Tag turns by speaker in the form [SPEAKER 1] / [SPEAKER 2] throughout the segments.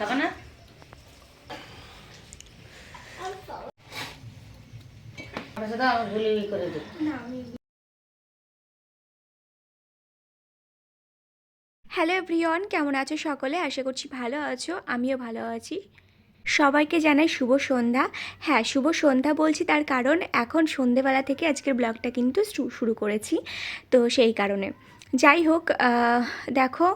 [SPEAKER 1] না?
[SPEAKER 2] Hello everyone, কেমন আছো সকলে? আশা করছি ভালো আছো, আমিও ভালো আছি। সবাইকে জানাই শুভ সন্ধ্যা। হ্যাঁ শুভ সন্ধ্যা বলছি তার কারণ এখন সন্ধেবেলা থেকে আজকের ব্লগটা কিন্তু শুরু করেছি, তো সেই কারণে। যাই হোক দেখো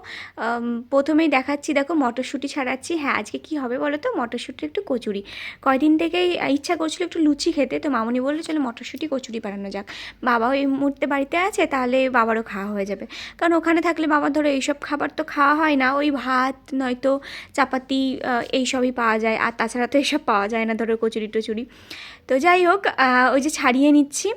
[SPEAKER 2] প্রথমেই দেখাচ্ছি, দেখো, মটরশুঁটি ছাড়াচ্ছি। হ্যাঁ আজকে কি হবে বলো তো? মটরশুঁটি একটু কচুরি। কয়দিন থেকেই ইচ্ছা করছিল একটু লুচি খেতে, তো মামনি বলল চলো মটরশুঁটি কচুরি বানানো যাক। বাবাও এই মুহূর্তে বাড়িতে আছে, তাহলে বাবারও খাওয়া হয়ে যাবে। কারণ ওখানে থাকলে বাবা ধরো এইসব খাবার তো খাওয়া হয় না, ওই ভাত, নয়তো চাপাতি এইসবই পাওয়া যায়। আর তাছাড়া তো এইসব পাওয়া যায় না ধরো কচুরি টচুরি তো যাই হোক ওই যে ছাড়িয়ে নিচ্ছি।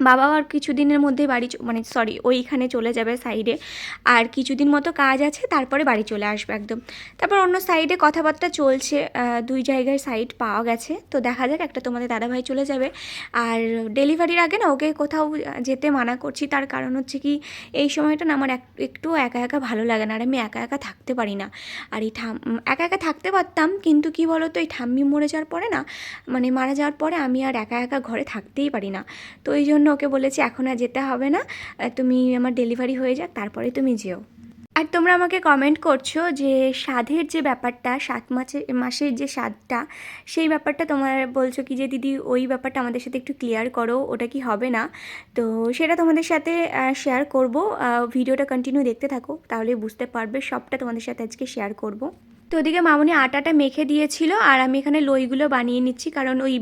[SPEAKER 2] বাবা আর কিছুদিনের মধ্যে বাড়ি মানে সরি ওইখানে চলে যাবে সাইডে আর কিছুদিন মতো কাজ আছে, তারপরে বাড়ি চলে আসবে একদম। তারপর অন্য সাইডে কথাবার্তা চলছে দুই জায়গায় সাইড পাওয়া গেছে। তো দেখা যাক, একটা তোমাদের দাদাভাই চলে যাবে। আর ডেলিভারির আগে না, ওকে কোথাও যেতে মানা করছি, তার কারণ হচ্ছে কি, এই সময়টা না আমার এক- একটু একা একা ভালো লাগে না। আর আমি একা একা থাকতে পারি না। আর এই ঠাম একা একা থাকতে পারতাম, কিন্তু কি বলো তো এই ঠাম্মি মরে যাওয়ার পরে না মানে মারা যাওয়ার পরে আমি আর একা একা ঘরে থাকতেই পারি না। তো এই জন্য ওকে বলেছি, এখন আর যেতে হবে না। তুমি আমার ডেলিভারি হয়ে যাক তারপরে তুমি যেও। আর তোমরা আমাকে কমেন্ট করছ যে স্বাদের যে ব্যাপারটা সাত মাসের মাসের যে স্বাদটা, সেই ব্যাপারটা তোমার বলছো কি যে, দিদি, ওই ব্যাপারটা আমাদের সাথে একটু ক্লিয়ার করো, ওটা কি হবে না? তো সেটা তোমাদের সাথে শেয়ার করব। ভিডিওটা কন্টিনিউ দেখতে থাকো, তাহলে বুঝতে পারবে, সবটা তোমাদের সাথে আজকে শেয়ার করব। তো ওদিকে মামনি আটাটা মেখে দিয়েছিল আর আমি এখানে লইগুলো বানিয়ে নিচ্ছি, কারণ ওই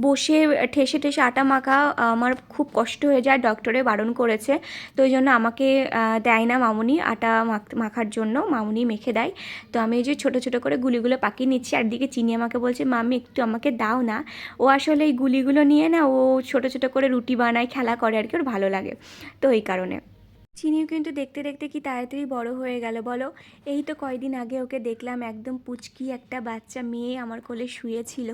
[SPEAKER 2] বসে ঠেসে ঠেসে আটা মাখা আমার খুব কষ্ট হয়ে যায়, ডক্টরে বারণ করেছে। তো ওই জন্য আমাকে দেয় না মামুনি আটা মাখ- মাখার জন্য, মামুনি মেখে দেয়। তো আমি এই যে ছোটো ছোটো করে গুলিগুলো পাকিয়ে নিচ্ছি, আর দিকে চিনি আমাকে বলছে মামি একটু আমাকে দাও না। ও আসলে এই গুলিগুলো নিয়ে না, ও ছোটো ছোটো করে রুটি বানায়, খেলা করে আর কি, ওর ভালো লাগে। তো এই কারণে। চিনিও কিন্তু দেখতে দেখতে কি তাড়াতাড়ি বড় হয়ে গেল, বলো? এই তো কয়দিন আগে ওকে দেখলাম একদম পুচকি একটা বাচ্চা মেয়ে আমার কোলে শুয়েছিল,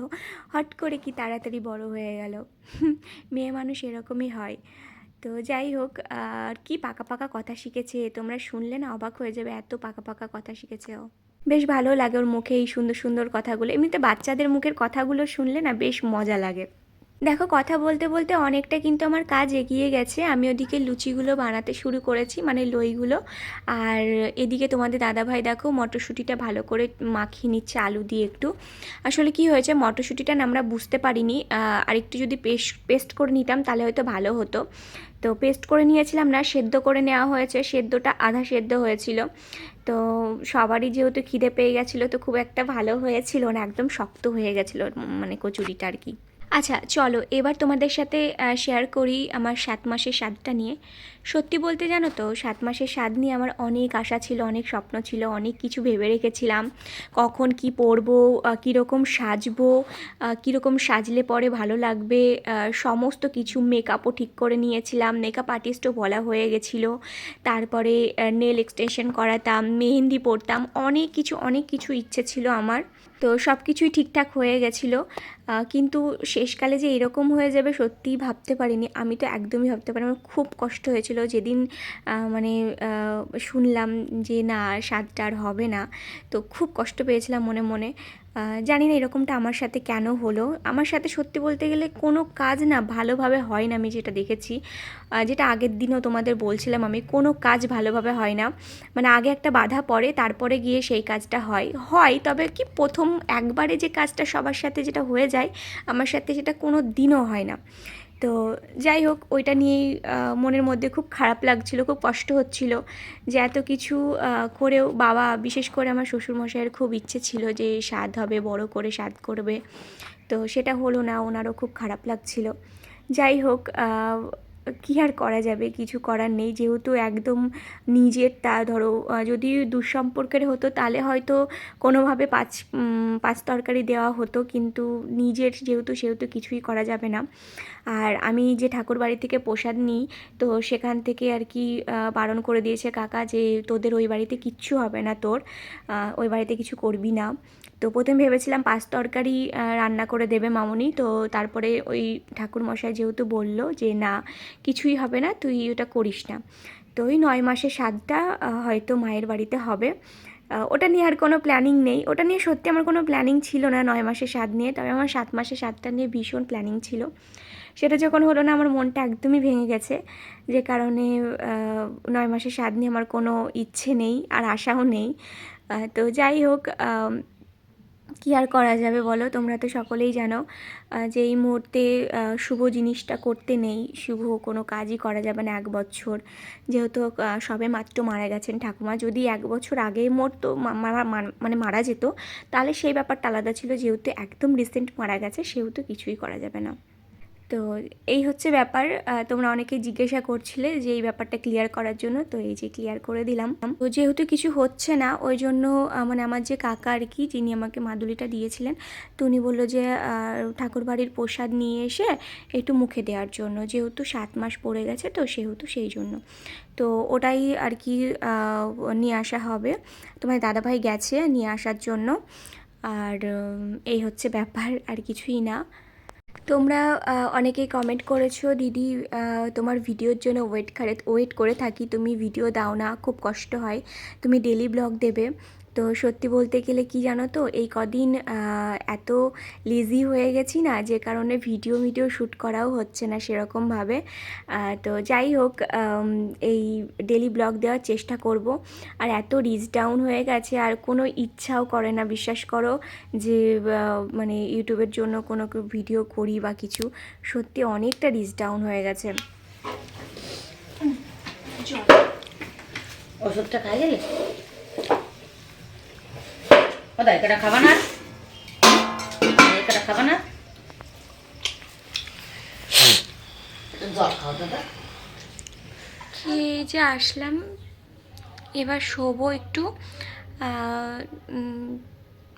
[SPEAKER 2] হট করে কি তাড়াতাড়ি বড় হয়ে গেল। মেয়ে মানুষ এরকমই হয়। তো যাই হোক, আর কি পাকা পাকা কথা শিখেছে? তোমরা শুনলে না অবাক হয়ে যাবে, এত পাকা পাকা কথা শিখেছে ও। বেশ ভালো লাগে ওর মুখে এই সুন্দর সুন্দর কথাগুলো। এমনিতে বাচ্চাদের মুখের কথাগুলো শুনলে না বেশ মজা লাগে। দেখো, কথা বলতে বলতে অনেকটা কিন্তু আমার কাজ এগিয়ে গেছে। আমি ওদিকে লুচিগুলো বানাতে শুরু করেছি মানে লইগুলো। আর এদিকে তোমাদের দাদাভাই দেখো, মটরশুঁটিটা ভালো করে মাখিয়ে নিচ্ছে আলু দিয়ে একটু। আসলে কি হয়েছে, মটরশুঁটিটা না আমরা বুঝতে পারিনি। আর একটু যদি পেস্ট পেস্ট করে নিতাম তাহলে হয়তো ভালো হতো। তো পেস্ট করে নিয়েছিলাম না, সেদ্ধ করে নেওয়া হয়েছে। সেদ্ধটা আধা সেদ্ধ হয়েছিল। তো সবারই যেহেতু খিদে পেয়ে গেছিল, তো খুব একটা ভালো হয়েছিল না, একদম শক্ত হয়ে গেছিল মানে কচুরিটা আর কি। আচ্ছা চলো, এবার তোমাদের সাথে শেয়ার করি আমার সাত মাসের স্বাদটা নিয়ে। সত্যি বলতে জানো তো, সাত মাসের স্বাদ নিয়ে আমার অনেক আশা ছিল, অনেক স্বপ্ন ছিল, অনেক কিছু ভেবে রেখেছিলাম। কখন কি পরবো কীরকম সাজবো কীরকম সাজলে পরে ভালো লাগবে সমস্ত কিছু মেকআপও ঠিক করে নিয়েছিলাম মেকআপ আর্টিস্টও বলা হয়ে গেছিল। তারপরে নেল এক্সটেনশন করাতাম, মেহেন্দি পরতাম, অনেক কিছু অনেক কিছু ইচ্ছে ছিল আমার। তো সব কিছুই ঠিকঠাক হয়ে গেছিল। কিন্তু শেষকালে যে এরকম হয়ে যাবে সত্যিই ভাবতে পারিনি। আমি তো একদমই ভাবতে পারিনি আমার খুব কষ্ট হয়েছিল। যেদিন মানে শুনলাম যে না স্বাদটা আর হবে না, তো খুব কষ্ট পেয়েছিলাম মনে মনে। জানি না এরকমটা আমার সাথে কেন হলো। আমার সাথে সত্যি বলতে গেলে কোনো কাজ না ভালোভাবে হয় না আমি যেটা দেখেছি। যেটা আগের দিনও তোমাদের বলছিলাম আমি, কোনো কাজ ভালোভাবে হয় না। মানে আগে একটা বাধা পড়ে, তারপরে গিয়ে সেই কাজটা হয়। হয়, তবে কি প্রথম একবারে যে কাজটা সবার সাথে যেটা হয়ে যায়, আমার সাথে সেটা কোনো দিনও হয় না। তো যাই হোক, ওইটা নিয়েই মনের মধ্যে খুব খারাপ লাগছিল, খুব কষ্ট হচ্ছিল যে এত কিছু করেও বাবা, বিশেষ করে আমার শ্বশুরমশাইয়ের খুব ইচ্ছে ছিল যে স্বাদ হবে, বড় করে স্বাদ করবে। তো সেটা হলো না, ওনারও খুব খারাপ লাগছিল। যাই হোক কী আর করা যাবে? কিছু করার নেই। যেহেতু একদম নিজের তা ধরো যদি দুঃসম্পর্কের হতো তাহলে হয়তো কোনোভাবে পাঁচ পাঁচ তরকারি দেওয়া হতো। কিন্তু নিজের যেহেতু, সেহেতু কিছুই করা যাবে না। আর আমি যে ঠাকুর বাড়ি থেকে প্রসাদ নিই, তো সেখান থেকে আর কি বারণ করে দিয়েছে কাকা যে তোদের ওই বাড়িতে কিচ্ছু হবে না তোর। ওই বাড়িতে কিছু করবি না। তো প্রথমে ভেবেছিলাম পাঁচ তরকারি রান্না করে দেবে মামুনি। তো তারপরে ওই ঠাকুর মশাই যেহেতু বলল যে, না, কিছুই হবে না, তুই ওটা করিস না। তো ওই নয় মাসের স্বাদটা হয়তো মায়ের বাড়িতে হবে। ওটা নিয়ে আর কোনো প্ল্যানিং নেই। ওটা নিয়ে সত্যি আমার কোনো প্ল্যানিং ছিল না নয় মাসের স্বাদ নিয়ে। তবে আমার সাত মাসের স্বাদটা নিয়ে ভীষণ প্ল্যানিং ছিল। সেটা যখন হলো না, আমার মনটা একদমই ভেঙে গেছে। যে কারণে নয় মাসের স্বাদ নিয়ে আমার কোনো ইচ্ছে নেই আর আশাও নেই। তো যাই হোক কী আর করা যাবে বলো? তোমরা তো সকলেই জানো যে এই মুহূর্তে শুভ জিনিসটা করতে নেই, শুভ কোনো কাজই করা যাবে না এক বছর। যেহেতু সবে মাত্র মারা গেছেন ঠাকুমা, যদি এক বছর আগে মরতো মানে মারা যেত, তাহলে সেই ব্যাপারটা আলাদা ছিল, যেহেতু একদম রিসেন্ট মারা গেছে, সেহেতু কিছুই করা যাবে না। তো এই হচ্ছে ব্যাপার। তোমরা অনেকে জিজ্ঞাসা করছিলে যে এই ব্যাপারটা ক্লিয়ার করার জন্য, তো এই যে ক্লিয়ার করে দিলাম। তো যেহেতু কিছু হচ্ছে না, ওই জন্য মানে আমার যে কাকা আর কি, যিনি আমাকে মাদুলিটা দিয়েছিলেন, তো উনি বলল যে ঠাকুর বাড়ির প্রসাদ নিয়ে এসে একটু মুখে দেওয়ার জন্য। যেহেতু সাত মাস পড়ে গেছে, তো সেহেতু সেই জন্য। তো ওটাই আর কি নিয়ে আসা হবে। তোমার দাদাভাই গেছে নিয়ে আসার জন্য। আর এই হচ্ছে ব্যাপার, আর কিছুই না। তোমরা অনেকে কমেন্ট করেছ, দিদি তোমার ভিডিওর জন্য ওয়েট করে ওয়েট করে থাকি, তুমি ভিডিও দাও না, খুব কষ্ট হয়, তুমি ডেলি ব্লগ দেবে। তো সত্যি বলতে গেলে কি জানো তো এই কদিন এত লেজি হয়ে গেছি না যে কারণে ভিডিও ভিডিও শ্যুট করাও হচ্ছে না সেরকমভাবে তো যাই হোক এই ডেলি ব্লগ দেওয়ার চেষ্টা করব আর এত রিচ ডাউন হয়ে গেছে আর কোনো ইচ্ছাও করে না বিশ্বাস করো যে মানে ইউটিউবের জন্য কোনো ভিডিও করি বা কিছু সত্যি অনেকটা রিচ ডাউন হয়ে গেছে
[SPEAKER 1] ওষুধটা খাই গেলে দা এটা খাবা না? এটা খাবা না?
[SPEAKER 2] যে আসলাম? এবার শোবো একটু।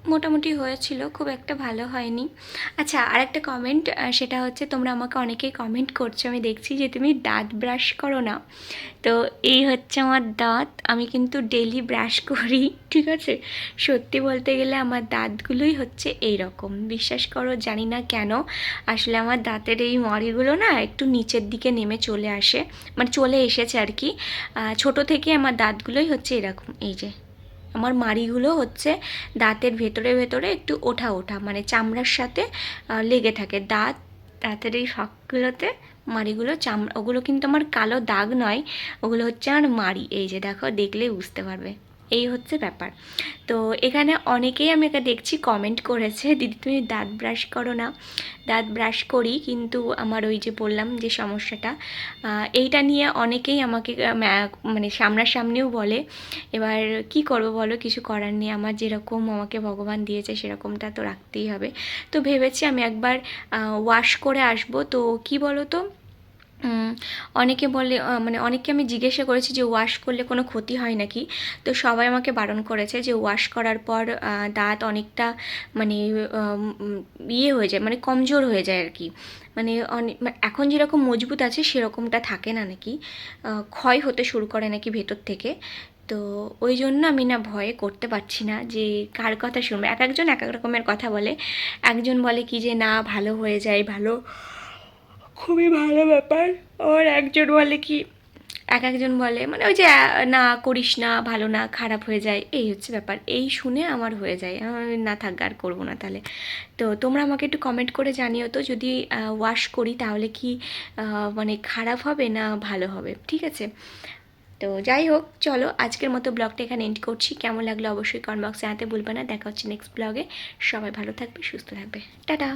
[SPEAKER 2] মোটামুটি হয়েছিল, খুব একটা ভালো হয়নি। আচ্ছা আর একটা কমেন্ট সেটা হচ্ছে তোমরা আমাকে অনেকেই কমেন্ট করছ, আমি দেখছি যে তুমি দাঁত ব্রাশ করো না। তো এই হচ্ছে আমার দাঁত, আমি কিন্তু ডেলি ব্রাশ করি, ঠিক আছে? সত্যি বলতে গেলে আমার দাঁতগুলোই হচ্ছে এই রকম বিশ্বাস করো, জানি না কেন, আসলে আমার দাঁতের এই মরিগুলো না একটু নিচের দিকে নেমে চলে আসে মানে চলে এসেছে আর কি। ছোটো থেকে আমার দাঁতগুলোই হচ্ছে এরকম, এই যে। আমার মাড়িগুলো হচ্ছে দাঁতের ভেতরে ভেতরে একটু ওঠা ওঠা মানে চামড়ার সাথে লেগে থাকে। দাঁত, দাঁতের এই শখগুলোতে মাড়িগুলো চামড়া, ওগুলো কিন্তু আমার কালো দাগ নয়, ওগুলো হচ্ছে আর মাড়ি। এই যে দেখো, দেখলেই বুঝতে পারবে। এই হচ্ছে ব্যাপার। তো এখানে অনেকেই আমি একে দেখছি কমেন্ট করেছে, দিদি, তুমি দাঁত ব্রাশ করো না। দাঁত ব্রাশ করি, কিন্তু আমার ওই যে বললাম যে সমস্যাটা এইটা নিয়ে অনেকেই আমাকে মানে সামনাসামনিও বলে, এবার কি করব বলো? কিছু করার নেই। আমার যেরকম আমাকে ভগবান দিয়েছে, সেরকমটা তো রাখতেই হবে। তো ভেবেছি আমি একবার ওয়াশ করে আসব। তো কি বলো তো অনেকে বলে মানে অনেককে আমি জিজ্ঞাসা করেছি যে ওয়াশ করলে কোনো ক্ষতি হয় নাকি? তো সবাই আমাকে বারণ করেছে যে ওয়াশ করার পর দাঁত অনেকটা মানে ইয়ে হয়ে যায় মানে কমজোর হয়ে যায় আর কি মানে অনেক মানে এখন যেরকম মজবুত আছে, সেরকমটা থাকে না নাকি? ক্ষয় হতে শুরু করে নাকি ভেতর থেকে। তো ওই জন্য আমি না ভয়ে করতে পারছি না যে কার কথা শুনব। এক একজন এক এক রকমের কথা বলে। একজন বলে কি যে, না, ভালো হয়ে যায়, ভালো খুবই ভালো ব্যাপার। আর একজন বলে কি, এক একজন বলে মানে ওই যে না করিস না, ভালো না, খারাপ হয়ে যায়, এই হচ্ছে ব্যাপার। এই শুনে আমার হয়ে যায়। আমার না থাক, আর করব না তাহলে। তো তোমরা আমাকে একটু কমেন্ট করে জানিও তো, যদি ওয়াশ করি তাহলে কি মানে খারাপ হবে না ভালো হবে? ঠিক আছে? তো যাই হোক, চলো আজকের মতো ব্লগটা এখানে এন্ড করছি। কেমন লাগল অবশ্যই কমেন্ট বক্সে জানাতে ভুলবে না। দেখা হচ্ছে নেক্সট ব্লগে সবাই ভালো থাকবে, সুস্থ থাকবে। টাটা!